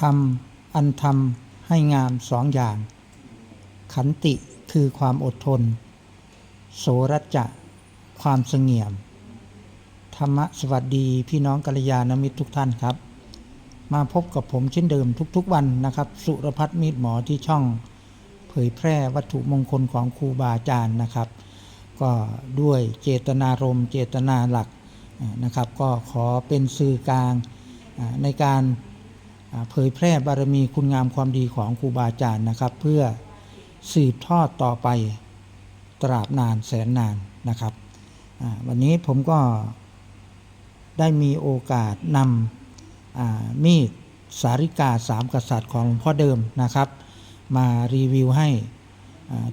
ทำอันทำให้งามสองอย่าง ขันติคือความอดทน โสรัจจะ ความเสงี่ยม ธรรมะสวัสดีพี่น้องกัลยาณมิตรทุกท่านครับ มาพบกับผมเช่นเดิมทุกๆวันนะครับ สุรพัฒน์มีดหมอที่ช่อง เผยแพร่วัตถุมงคลของครูบาอาจารย์นะครับ ก็ด้วยเจตนารมณ์เจตนาหลักนะครับ ก็ขอเป็นสื่อกลางในการ เผยแพร่บารมีคุณงามความดีของครูบาอาจารย์นะครับ เพื่อสืบทอดต่อไปตราบนานแสนนานนะครับ วันนี้ผมก็ได้มีโอกาสนำมีดสาริกาสามกษัตริย์ของหลวงพ่อเดิมนะครับ มารีวิวให้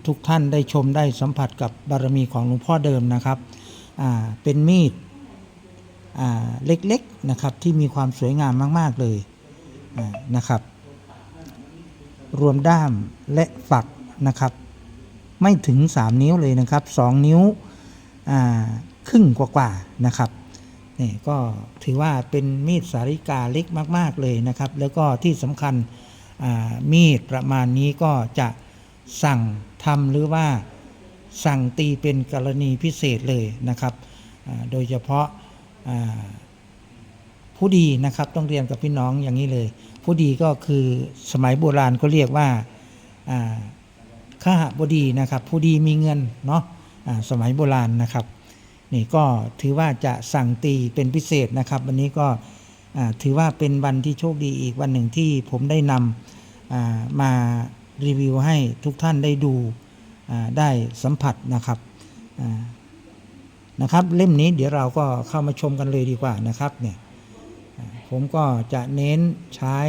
ทุกท่านได้ชมได้สัมผัสกับบารมีของหลวงพ่อเดิมนะครับเป็นมีดเล็กๆนะครับที่มีความสวยงามมาก ๆ เลย นะครับ รวมด้ามและฝักนะครับ ไม่ถึง 3 นิ้วเลยนะครับ 2 นิ้วครึ่งกว่าๆนะครับนี่ก็ถือว่าเป็นมีดสาริกาเล็กมาก ๆ เลยนะครับ แล้วก็ที่สำคัญมีดประมาณนี้ก็จะสั่งทำหรือว่าสั่งตีเป็นกรณีพิเศษเลยนะครับ โดยเฉพาะ ผู้ดีนะครับต้องเรียนกับพี่น้องอย่างนี้เลย ผู้ดีก็คือสมัยโบราณก็เรียกว่าอ่าข้าบดีนะครับ ผู้ดีมีเงินเนาะอ่าสมัยโบราณนะครับนี่ก็ถือว่าจะสั่งตีเป็นพิเศษนะครับ วันนี้ก็ถือว่าเป็นวันที่โชคดีอีกวันหนึ่งที่ผมได้นำมารีวิวให้ทุกท่านได้ดูได้สัมผัสนะครับนะครับ เล่มนี้เดี๋ยวเราก็เข้ามาชมกันเลยดีกว่านะครับเนี่ย ผมก็จะเน้นใช้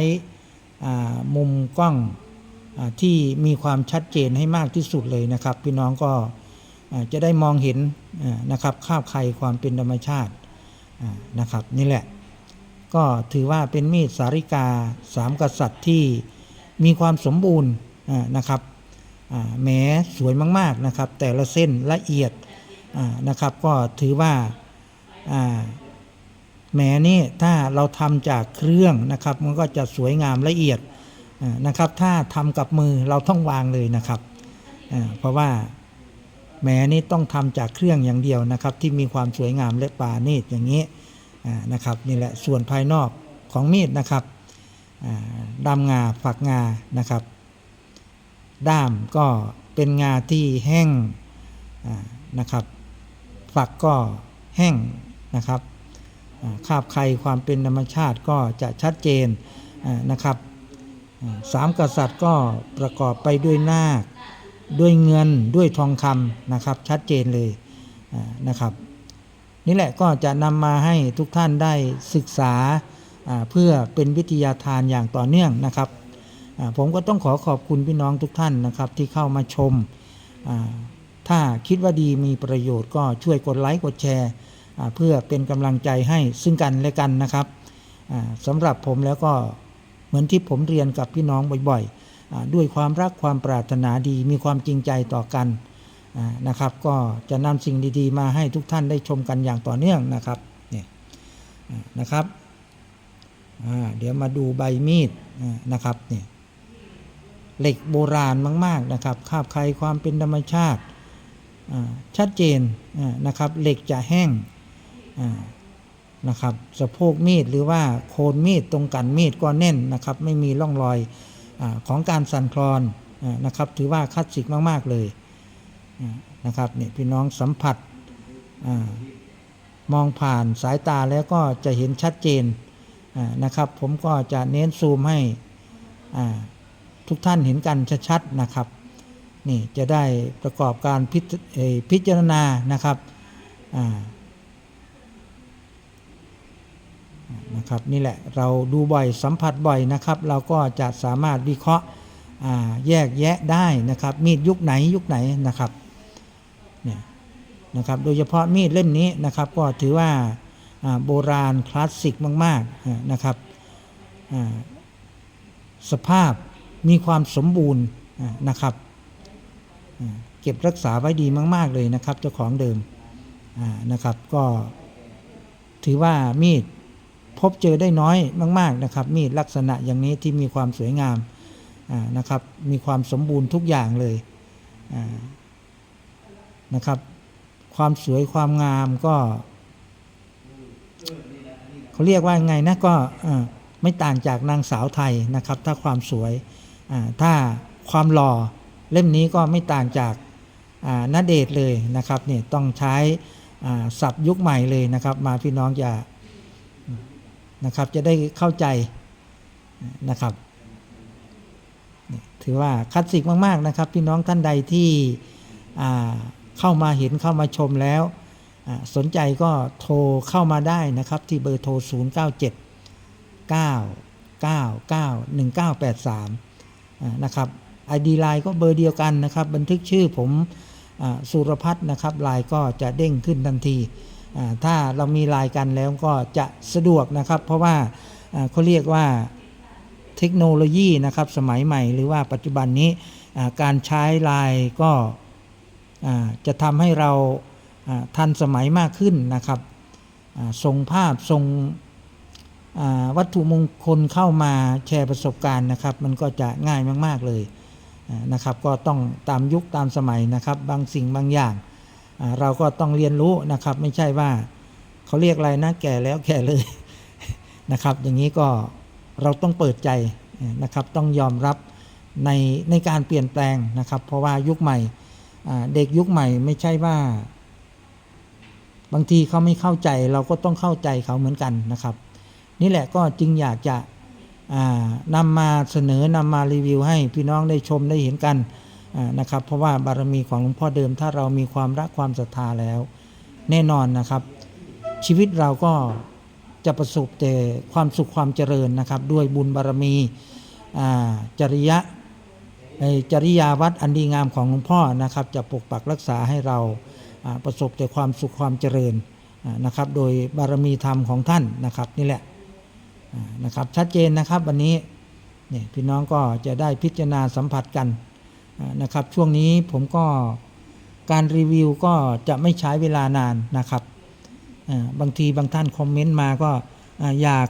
มุมกล้องอที่มีความชัดเจนให้มากที่สุดเลยนะครับ พี่น้องก็จะได้มองเห็นนะครับคาบใครความเป็นธรรมชาตินะครับนี่แหละ ก็ถือว่าเป็นมีดสาริกาสามกษัตริย์ที่มีความสมบูรณ์นะครับแหมสวยมาก ๆนะครับ แต่ละเส้นละเอียดนะครับ ก็ถือว่า แหมนี่ถ้าเราทำจากเครื่องนะครับมันก็จะสวยงามละเอียดนะครับ ถ้าทำกับมือเราต้องวางเลยนะครับ เพราะว่าแหมนี่ต้องทำจากเครื่องอย่างเดียวนะครับ ที่มีความสวยงามและปราณีตอย่างนี้นะครับนี่แหละส่วนภายนอกของมีดนะครับอ่าดำงาฝักงานะครับ ด้ามก็เป็นงาที่แห้งนะครับ ฝักก็แห้งนะครับ คาบใครความเป็นธรรมชาติก็จะชัดเจนนะครับสามกษัตริย์ก็ประกอบไปด้วยนาคด้วยเงินด้วยทองคำนะครับชัดเจนเลยนะครับ นี่แหละก็จะนำมาให้ทุกท่านได้ศึกษาเพื่อเป็นวิทยาทานอย่างต่อเนื่องนะครับ ผมก็ต้องขอขอบคุณพี่น้องทุกท่านนะครับที่เข้ามาชม ถ้าคิดว่าดีมีประโยชน์ก็ช่วยกดไลค์กดแชร์ เพื่อเป็นกำลังใจให้ซึ่งกันและกันนะครับสำหรับผมแล้วก็เหมือนที่ผมเรียนกับพี่น้องบ่อยๆ ด้วยความรักความปรารถนาดีมีความจริงใจต่อกันนะครับ ก็จะนำสิ่งดีๆ มาให้ทุกท่านได้ชมกันอย่างต่อเนื่องนะครับเนี่ยนะครับเดี๋ยวมาดูใบมีดนะครับเนี่ยเหล็กโบราณมาก ๆนะครับคาบใครความเป็นธรรมชาติชัดเจนนะครับเหล็กจะแห้ง นะครับสะโพกมีดหรือว่าโคนมีดตรงกันมีดก็แน่นนะครับไม่มีร่องรอยอของการสั่นคลอนอนะครับถือว่าคลาสสิกมาก ๆ เลยนะครับเนี่ยพี่น้องสัมผัสอมองผ่านสายตาแล้วก็จะเห็นชัดเจนนะครับ ผมก็จะเน้นซูมให้ทุกท่านเห็นกันชัดๆนะครับนี่จะได้ประกอบการพิจเอ่อพิจารณานะครับอ่า นะครับนี่แหละเราดูบ่อยสัมผัสบ่อยนะครับ เราก็จะสามารถวิเคราะห์แยกแยะได้นะครับ มีดยุคไหนยุคไหนนะครับเนี่ยนะครับโดยเฉพาะมีดเล่มนี้นะครับก็ถือว่าโบราณคลาสสิกมากๆนะครับสภาพมีความสมบูรณ์นะครับเก็บรักษาไว้ดีมาก ๆ เลยนะครับ เจ้าของเดิมนะครับ ก็ถือว่ามีด บเจอได้น้อยมาก ๆนะครับ มีดลักษณะอย่างนี้ที่มีความสวยงามนะครับ มีความสมบูรณ์ทุกอย่างเลยนะครับ ความสวยความงามก็เขาเรียกว่าไงนะก็ไม่ต่างจากนางสาวไทยนะครับ ถ้าความสวยถ้าความหล่อเล่มนี้ก็ไม่ต่างจากอ่าณเดชน์เลยนะครับเนี่ยต้องใช้ศัพท์ยุคใหม่เลยนะครับ มาพี่น้องอย่า นะครับ จะได้เข้าใจนะครับ ถือว่าคลาสสิกมากๆนะครับ พี่น้องท่านใดที่เข้ามาเห็นเข้ามาชมแล้ว สนใจก็โทรเข้ามาได้นะครับ ที่เบอร์โทร 0 9 7 9 9 9 1 9 8 3อ่านะครับ ID ไลน์ก็เบอร์เดียวกันนะครับ บันทึกชื่อผมอสุรพัฒน์นะครับไลน์ก็จะเด้งขึ้นทันที ถ้าเรามีไลน์กันแล้วก็จะสะดวกนะครับ เพราะว่าเขาเรียกว่าเทคโนโลยีนะครับสมัยใหม่ หรือว่าปัจจุบันนี้การใช้ไลน์ก็จะทำให้เราทันสมัยมากขึ้นนะครับส่งภาพส่งวัตถุมงคลเข้ามาแชร์ประสบการณ์นะครับ มันก็จะง่ายมาก ๆ เลยนะครับ ก็ต้องตามยุคตามสมัยนะครับ บางสิ่งบางอย่าง เราก็ต้องเรียนรู้นะครับ ไม่ใช่ว่าเขาเรียกอะไรนะแก่แล้วแก่เลยนะครับ อย่างนี้ก็เราต้องเปิดใจนะครับต้องยอมรับในในการเปลี่ยนแปลงนะครับ เพราะว่ายุคใหม่เด็กยุคใหม่ไม่ใช่ว่า บางทีเขาไม่เข้าใจ เราก็ต้องเข้าใจเขาเหมือนกันนะครับ นี่แหละก็จึงอยากจะนำมาเสนอนำมารีวิวให้พี่น้องได้ชมได้เห็นกันอ นะครับ เพราะว่าบารมีของหลวงพ่อเดิม ถ้าเรามีความรักความศรัทธาแล้ว แน่นอนนะครับ ชีวิตเราก็จะประสบแต่ความสุขความเจริญนะครับ ด้วยบุญบารมีจริยะจริยาวัดอันดีงามของหลวงพ่อนะครับ จะปกปักรักษาให้เราประสบแต่ความสุขความเจริญนะครับ โดยบารมีธรรมของท่านนะครับนี่แหละนะครับชัดเจนนะครับวันนี้เนี่ยพี่น้องก็จะได้พิจารณาสัมผัสกัน นะครับ ช่วงนี้ผมก็การรีวิวก็จะไม่ใช้เวลานานนะครับบางทีบางท่านคอมเมนต์มาก็อยาก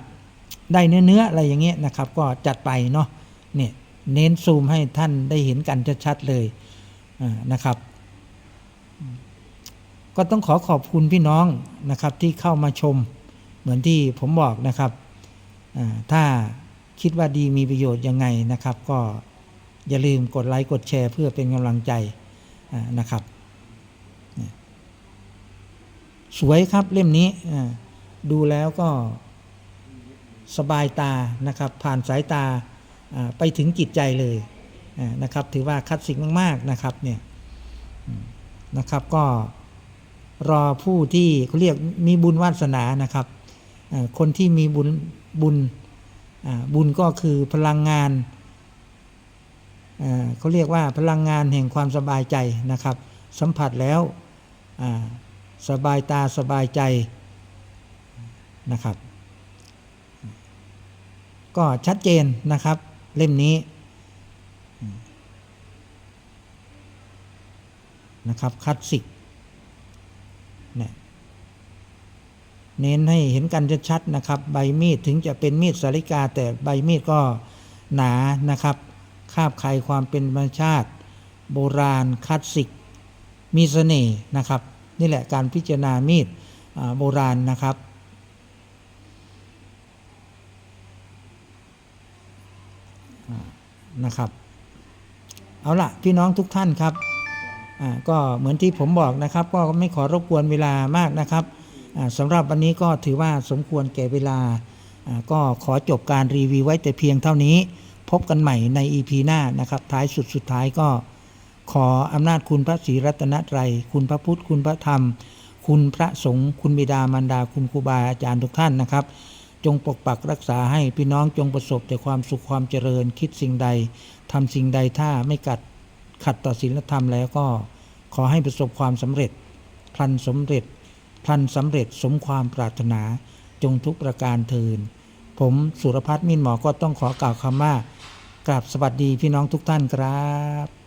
ได้เนื้อเนื้อๆอะไรอย่างเงี้ยนะครับ ก็จัดไปเนาะเนี่ยเน้นซูมให้ท่านได้เห็นกันชัดๆเลยนะครับ ก็ต้องขอขอบคุณพี่น้องนะครับที่เข้ามาชมเหมือนที่ผมบอกนะครับถ้าคิดว่าดีมีประโยชน์ยังไงนะครับ ก็ อย่าลืมกดไลค์กดแชร์เพื่อเป็นกำลังใจนะครับ สวยครับเล่มนี้ดูแล้วก็สบายตานะครับ ผ่านสายตาไปถึงจิตใจเลยนะครับ ถือว่าคลาสสิกมาก ๆ นะครับเนี่ยนะครับก็รอผู้ที่เขาเรียกมีบุญวาสนานะครับ คนที่มีบุญบุญบุญก็คือพลังงาน เขาเรียกว่าพลังงานแห่งความสบายใจนะครับ สัมผัสแล้วสบายตาสบายใจนะครับ ก็ชัดเจนนะครับเล่มนี้นะครับคลาสสิกเนี่ยเน้นให้เห็นกันชัดๆนะครับ ใบมีดถึงจะเป็นมีดสาริกา แต่ใบมีดก็หนานะครับ คาบไขความเป็นธรรมชาติ โบราณคลาสสิก มีเสน่ห์นะครับ นี่แหละการพิจารณามีดโบราณนะครับ นะครับ เอาละพี่น้องทุกท่านครับก็เหมือนที่ผมบอกนะครับ ก็ไม่ขอรบกวนเวลามากนะครับสำหรับวันนี้ก็ถือว่าสมควรแก่เวลาอ่าก็ขอจบการรีวิวไว้แต่เพียงเท่านี้ พบกันใหม่ใน EP หน้านะครับ ท้ายสุดสุดท้ายก็ขออำนาจคุณพระศรีรัตนตรัย คุณพระพุทธ คุณพระธรรม คุณพระสงฆ์ คุณบิดามารดา คุณครูบาอาจารย์ทุกท่านนะครับ จงปกปักรักษาให้พี่น้องจงประสบแต่ความสุขความเจริญ คิดสิ่งใดทำสิ่งใดถ้าไม่กัดขัดต่อศีลธรรมแล้วก็ขอให้ประสบความสำเร็จพลันสำเร็จพลันสำเร็จสมความปรารถนาจงทุกประการเทิน ผมสุรพัฒน์มินหมอก็ต้องขอกล่าวคำว่ากราบสวัสดีพี่น้องทุกท่านครับ